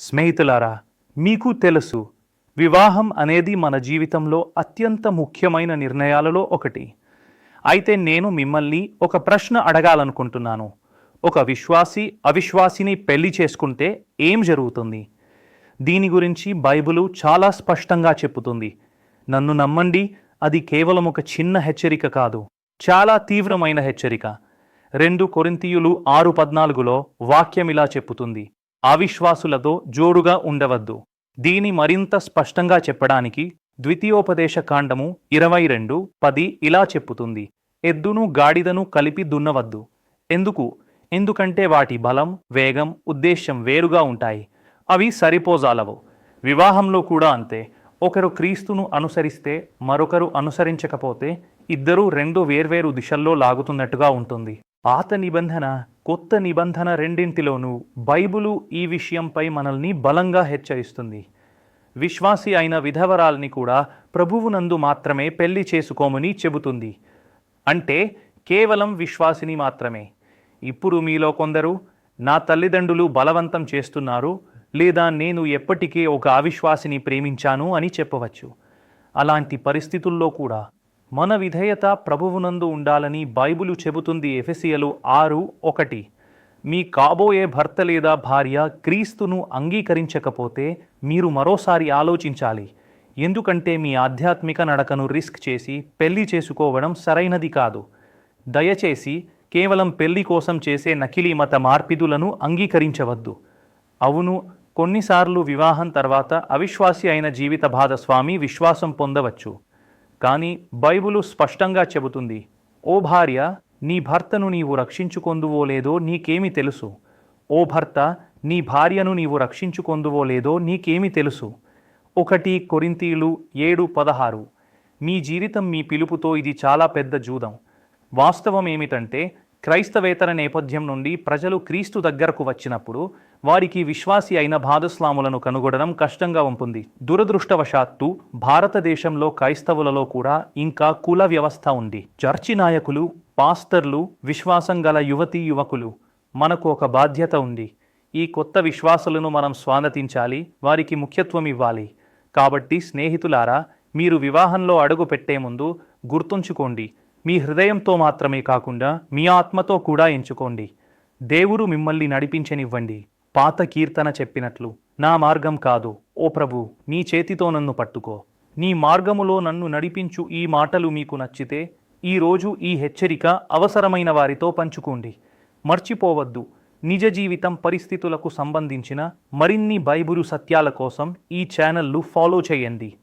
స్నేహితులారా మీకు తెలుసు వివాహం అనేది మన జీవితంలో అత్యంత ముఖ్యమైన నిర్ణయాలలో ఒకటి. అయితే నేను మిమ్మల్ని ఒక ప్రశ్న అడగాలనుకుంటున్నాను. ఒక విశ్వాసి అవిశ్వాసిని పెళ్ళి చేసుకుంటే ఏం జరుగుతుంది? దీని గురించి బైబిలు చాలా స్పష్టంగా చెప్పుతుంది నన్ను నమ్మండి అది కేవలం ఒక చిన్న హెచ్చరిక కాదు చాలా తీవ్రమైన హెచ్చరిక. రెండు కొరింతీయులు ఆరు పద్నాలుగులో వాక్యం ఇలా చెప్పుతుంది అవిశ్వాసులతో జోడుగా ఉండవద్దు. దీని మరింత స్పష్టంగా చెప్పడానికి ద్వితీయోపదేశ కాండము ఇరవై రెండు పది ఇలా చెప్పుతుంది. ఎద్దును గాడిదను కలిపి దున్నవద్దు. ఎందుకు? ఎందుకంటే వాటి బలం వేగం ఉద్దేశ్యం వేరుగా ఉంటాయి. అవి సరిపోజాలవు. వివాహంలో కూడా అంతే. ఒకరు క్రీస్తును అనుసరిస్తే మరొకరు అనుసరించకపోతే ఇద్దరూ రెండు వేర్వేరు దిశల్లో లాగుతున్నట్టుగా ఉంటుంది. పాత నిబంధన కొత్త నిబంధన రెండింటిలోనూ బైబిలు ఈ విషయంపై మనల్ని బలంగా హెచ్చరిస్తుంది. విశ్వాసి అయిన విధవరాల్ని కూడా ప్రభువునందు మాత్రమే పెళ్ళి చేసుకోమని చెబుతుంది. అంటే కేవలం విశ్వాసిని మాత్రమే. ఇప్పుడు మీలో కొందరు నా తల్లిదండ్రులు బలవంతం చేస్తున్నారు లేదా నేను ఎప్పటికీ ఒక అవిశ్వాసిని ప్రేమించాను అని చెప్పవచ్చు. అలాంటి పరిస్థితుల్లో కూడా మన విధేయత ప్రభువునందు ఉండాలని బైబిలు చెబుతుంది ఎఫెసియలు ఆరు ఒకటి. మీ కాబోయే భర్త లేదా భార్య క్రీస్తును అంగీకరించకపోతే మీరు మరోసారి ఆలోచించాలి. ఎందుకంటే మీ ఆధ్యాత్మిక నడకను రిస్క్ చేసి పెళ్ళి చేసుకోవడం సరైనది కాదు. దయచేసి కేవలం పెళ్ళి కోసం చేసే నకిలీ మత మార్పిదులను అంగీకరించవద్దు. అవును కొన్నిసార్లు వివాహం తర్వాత అవిశ్వాసి అయిన జీవిత భాగస్వామి విశ్వాసం పొందవచ్చు. కానీ బైబిలు స్పష్టంగా చెబుతుంది ఓ భార్య నీ భర్తను నీవు రక్షించుకొందువో లేదో నీకేమి తెలుసు. ఓ భర్త నీ భార్యను నీవు రక్షించుకొందువో లేదో నీకేమి తెలుసు. ఒకటి కొరింతీలు ఏడు పదహారు. మీ జీవితం మీ పిలుపుతో ఇది చాలా పెద్ద జూదం. వాస్తవం ఏమిటంటే క్రైస్తవేతర నేపథ్యం నుండి ప్రజలు క్రీస్తు దగ్గరకు వచ్చినప్పుడు వారికి విశ్వాసి అయిన భాగస్వాములను కనుగొనడం కష్టంగా ఉంటుంది. దురదృష్టవశాత్తు భారతదేశంలో క్రైస్తవులలో కూడా ఇంకా కుల వ్యవస్థ ఉంది. చర్చి నాయకులు పాస్తర్లు విశ్వాసం గల యువతీ యువకులు మనకు ఒక బాధ్యత ఉంది. ఈ కొత్త విశ్వాసులను మనం స్వాగతించాలి వారికి ముఖ్యత్వం ఇవ్వాలి. కాబట్టి స్నేహితులారా మీరు వివాహంలో అడుగు పెట్టే ముందు గుర్తుంచుకోండి. మీ హృదయంతో మాత్రమే కాకుండా మీ ఆత్మతో కూడా ఎంచుకోండి. దేవుడు మిమ్మల్ని నడిపించనివ్వండి. పాత కీర్తన చెప్పినట్లు నా మార్గం కాదు. ఓ ప్రభు నీ చేతితో నన్ను పట్టుకో. నీ మార్గములో నన్ను నడిపించు ఈ మాటలు మీకు నచ్చితే ఈరోజు ఈ హెచ్చరిక అవసరమైన వారితో పంచుకోండి. మర్చిపోవద్దు. నిజ జీవితం పరిస్థితులకు సంబంధించిన మరిన్ని బైబులు సత్యాల కోసం ఈ ఛానల్ను ఫాలో చేయండి.